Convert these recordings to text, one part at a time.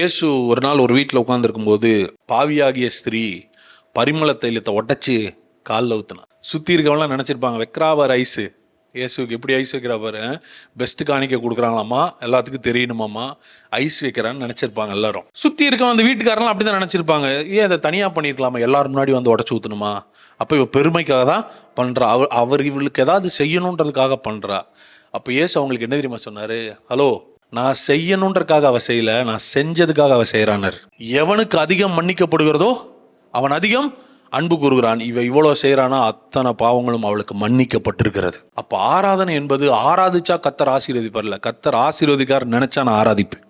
இயேசு ஒரு நாள் ஒரு வீட்டில் உட்காந்துருக்கும்போது பாவியாகிய ஸ்திரீ பரிமள தைலத்தை உடச்சி காலில் ஊற்றினான் சுற்றி இருக்கவங்களாம் நினச்சிருப்பாங்க வைக்கிறாவர் ஐஸு இயேசுக்கு எப்படி ஐஸ் வைக்கிறா பாரு? பெஸ்ட் காணிக்க கொடுக்குறாங்களாம்மா? எல்லாத்துக்கும் தெரியணுமாம்மா? ஐஸ் வைக்கிறான்னு நினச்சிருப்பாங்க எல்லாரும். சுற்றி இருக்கவங்க அந்த வீட்டுக்காரெல்லாம் அப்படி தான் நினச்சிருப்பாங்க. ஏன் அதை தனியாக பண்ணியிருக்கலாமா எல்லாரும் முன்னாடி வந்து உடச்சி ஊற்றணுமா அப்போ இவ பெருமைக்காக தான் பண்ணுறா அவர் அவர் இவளுக்கு ஏதாவது செய்யணுன்றதுக்காக பண்ணுறா அப்போ இயேசு அவங்களுக்கு என்ன தெரியுமா சொன்னார்? ஹலோ நான் செய்யணுன்றக்காக அவ செய்யல நான் செஞ்சதுக்காக அவ செய்கிறானர் எவனுக்கு அதிகம் மன்னிக்கப்படுகிறதோ அவன் அதிகம் அன்பு கூறுகிறான். இவ இவ்வளோ செய்கிறானா அத்தனை பாவங்களும் அவளுக்கு மன்னிக்கப்பட்டிருக்கிறது. அப்போ ஆராதனை என்பது ஆராதிச்சா கத்தர் ஆசீர்வதிப்பார்ல. கத்தர் ஆசீர்வதிக்கார் நினைச்சா நான் ஆராதிப்பேன்.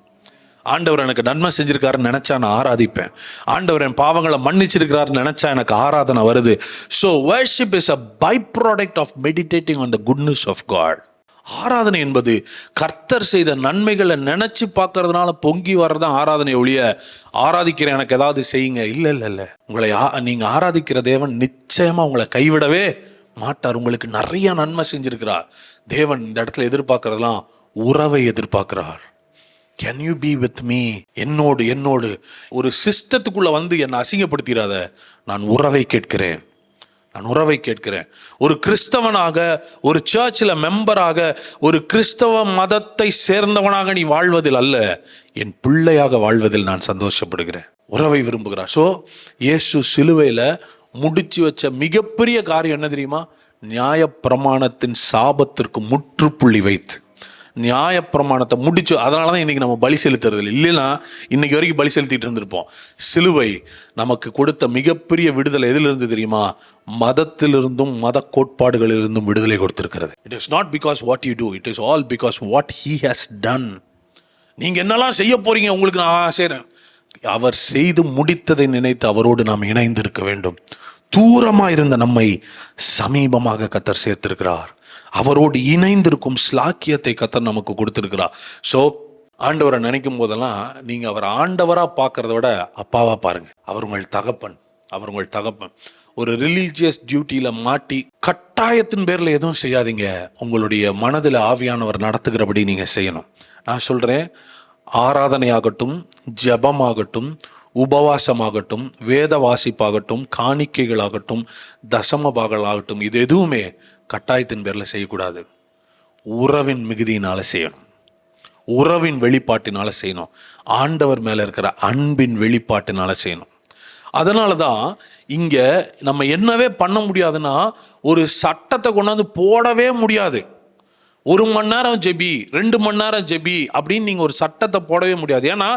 ஆண்டவர் எனக்கு நன்மை செஞ்சிருக்காருன்னு நினைச்சா நான் ஆராதிப்பேன். ஆண்டவர் என் பாவங்களை மன்னிச்சிருக்கிறாருன்னு நினைச்சா எனக்கு ஆராதனை வருது. So worship is a byproduct of meditating on the goodness of God ஆராதனை என்பது கர்த்தர் செய்த நன்மைகளை நினைச்சு பார்க்கறதுனால பொங்கி வர்றதான் ஆராதனை ஒழிய ஆராதிக்கிற எனக்கு ஏதாவது செய்யுங்க. இல்லை இல்லை இல்லை. உங்களை ஆ- நீங்க ஆராதிக்கிற தேவன் நிச்சயமா உங்களை கைவிடவே மாட்டார். உங்களுக்கு நிறைய நன்மை செஞ்சிருக்கிறார். தேவன் இந்த இடத்துல எதிர்பார்க்கறதெல்லாம் உறவை எதிர்பார்க்கிறார். Can you be with me என்னோடு என்னோடு. ஒரு சிஸ்டத்துக்குள்ள வந்து என்னை அசிங்கப்படுத்திடாத. நான் உறவை கேட்கிறேன். நான் உறவை கேட்கிறேன். ஒரு கிறிஸ்தவனாக ஒரு சர்ச்சில் மெம்பராக ஒரு கிறிஸ்தவ மதத்தை சேர்ந்தவனாக நீ வாழ்வதில் அல்ல. என் பிள்ளையாக வாழ்வதில் நான் சந்தோஷப்படுகிறேன். உறவை விரும்புகிறார் ஸோ இயேசு சிலுவையில் முடிச்சு வச்ச மிகப்பெரிய காரியம் என்ன தெரியுமா? நியாயப்பிரமாணத்தின் சாபத்திற்கு முற்றுப்புள்ளி வைத்து. நியாயப்பிரமாணத்தை முடிச்சு அதனால தான் இன்றைக்கி நம்ம பலி செலுத்துறது இல்லை. இல்லைன்னா இன்னைக்கு வரைக்கும் பலி செலுத்திட்டு இருந்திருப்போம். சிலுவை நமக்கு கொடுத்த மிகப்பெரிய விடுதலை எதிலிருந்து தெரியுமா? மதத்திலிருந்தும் மத கோட்பாடுகளிலிருந்தும் விடுதலை கொடுத்துருக்கிறது. It is not because what you do it is all because what he has done நீங்கள் என்னெல்லாம் செய்ய போகிறீங்க உங்களுக்கு நான் செய்கிறேன் அவர் செய்து முடித்ததை நினைத்து அவரோடு நாம் இணைந்திருக்க வேண்டும். தூரமாக இருந்த நம்மை சமீபமாக கத்தர் சேர்த்திருக்கிறார். அவரோடு இணைந்திருக்கும் ஸ்லாக்கியத்தை கத்தர் நமக்கு கொடுத்துருக்கிறார். ஸோ ஆண்டவரை நினைக்கும் போதெல்லாம் நீங்கள் அவர் ஆண்டவராக பார்க்குறத விட அப்பாவாக பாருங்கள் அவர் உங்கள் தகப்பன் அவர் உங்கள் தகப்பன். ஒரு ரிலீஜியஸ் டியூட்டியில் மாட்டி கட்டாயத்தின் பேரில் எதுவும் செய்யாதீங்க. உங்களுடைய மனதில் ஆவியானவர் நடத்துகிறபடி நீங்கள் செய்யணும். நான் சொல்கிறேன் ஆராதனையாகட்டும் ஜெபமாகட்டும் உபவாசமாகட்டும் வேத வாசிப்பாகட்டும் காணிக்கைகளாகட்டும் தசம பாகலாகட்டும் இது எதுவுமே கட்டாயத்தின் பேரில் செய்யக்கூடாது. உறவின் மிகுதியினால் செய்யணும். உறவின் வெளிப்பாட்டினால் செய்யணும். ஆண்டவர் மேலே இருக்கிற அன்பின் வெளிப்பாட்டினால் செய்யணும். அதனால தான் இங்கே நம்ம என்னவே பண்ண முடியாதுன்னா ஒரு சட்டத்தை கொண்டாந்து போடவே முடியாது. ஒரு மணி நேரம் ஜெபி ரெண்டு மணி நேரம் ஜெபி அப்படின்னு நீங்கள் ஒரு சட்டத்தை போடவே முடியாது. ஏன்னா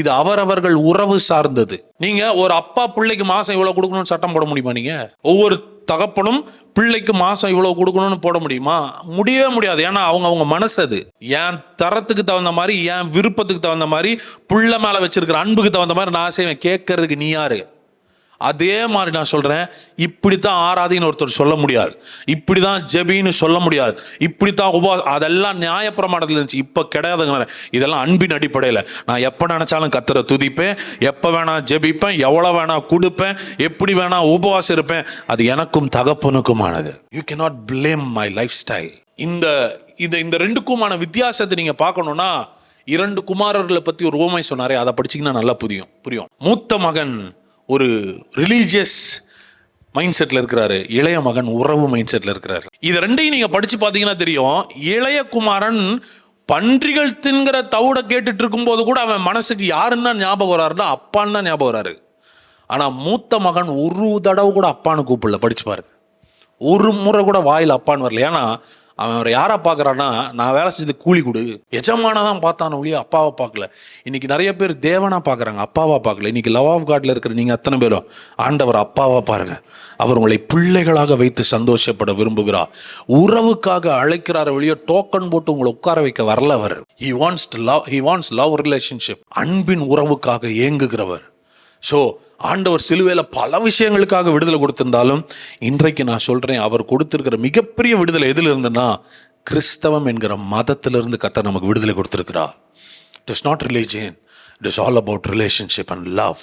இது அவரவர்கள் உறவு சார்ந்தது. நீங்கள் ஒரு அப்பா பிள்ளைக்கு மாதம் இவ்வளோ கொடுக்கணும்னு சட்டம் போட முடியுமா நீங்கள் ஒவ்வொரு தகப்பனும் பிள்ளைக்கு மாதம் இவ்வளோ கொடுக்கணும்னு போட முடியுமா? முடியவே முடியாது. ஏன்னா அவங்க அவங்க மனசு அது. என் தரத்துக்கு தகுந்த மாதிரி என் விருப்பத்துக்கு தகுந்த மாதிரி புள்ள மேலே வச்சிருக்கிற அன்புக்கு தகுந்த மாதிரி நான் செய்வேன். கேட்கறதுக்கு நீ யாரு? அதே மாதிரி நான் சொல்றேன். இப்படித்தான் ஆராதின்னு ஒருத்தர் சொல்ல முடியாது. இப்படி தான் ஜெபின்னு சொல்ல முடியாது. இப்படித்தான் உபா அதெல்லாம் நியாயப்பிரமாணத்தில் இருந்துச்சு. இப்போ கிடையாதுங்க இதெல்லாம் அன்பின் அடிப்படையில். நான் எப்போ நினச்சாலும் கத்துற துதிப்பேன். எப்போ வேணா ஜெபிப்பேன். எவ்வளோ வேணா கொடுப்பேன். எப்படி வேணா உபவாசம் இருப்பேன். அது எனக்கும் தகப்பனுக்குமானது. You cannot blame my lifestyle இந்த இந்த இந்த ரெண்டுக்குமான வித்தியாசத்தை நீங்கள் பார்க்கணுன்னா இரண்டு குமாரர்களை பற்றி ஒரு ஓமை சொன்னாரே. அதை படிச்சிங்கன்னா நல்லா புரியும். புரியும். மூத்த மகன் ஒரு ரிலீஜியஸ் மைண்ட் செட்டில் இருக்கிறாரு. இளைய மகன் உறவு மைண்ட் செட்டில் இருக்கிறாரு. இது ரெண்டையும் நீங்கள் படித்து பார்த்தீங்கன்னா தெரியும். இளைய குமாரன் பன்றிகள் தின்கிற தவிட கேட்டுட்டு இருக்கும்போது கூட அவன் மனசுக்கு யாருன்னு தான் ஞாபகம் வராருன்னா அப்பான்னு தான் ஞாபகம் வராரு. ஆனால் மூத்த மகன் ஒரு தடவை கூட அப்பான்னு கூப்பிடல. படிச்சு பாருங்க. ஒரு முறை கூட வாயில் அப்பான்னு வரல. ஏன்னா அவன் அவரை யாரா பார்க்கறான்னா நான் வேலை செஞ்சது கூலி கொடு. எஜமான தான் பார்த்தான ஒழிய அப்பாவை பார்க்கல. இன்னைக்கு நிறைய பேர் தேவனா பார்க்குறாங்க அப்பாவா பார்க்கல. இன்னைக்கு லவ் ஆஃப் காட்ல இருக்கிற நீங்க அத்தனை பேரும் ஆண்டவர் அப்பாவா பாருங்க. அவர் உங்களை பிள்ளைகளாக வைத்து சந்தோஷப்பட விரும்புகிறார். உறவுக்காக அழைக்கிறார் ஒழிய டோக்கன் போட்டு உங்களை உட்கார வைக்க வரல அவர். He wants love he wants love relationship அன்பின் உறவுக்காக ஏங்குகிறவர். ஸோ ஆண்டவர் சிலுவையில் பல விஷயங்களுக்காக விடுதலை கொடுத்திருந்தாலும் இன்றைக்கு நான் சொல்கிறேன் அவர் கொடுத்துருக்கிற மிகப்பெரிய விடுதலை எதில் இருந்துன்னா கிறிஸ்தவம் என்கிற மதத்திலிருந்து கத்த நமக்கு விடுதலை கொடுத்துருக்கிறா it is not religion it is all about relationship and love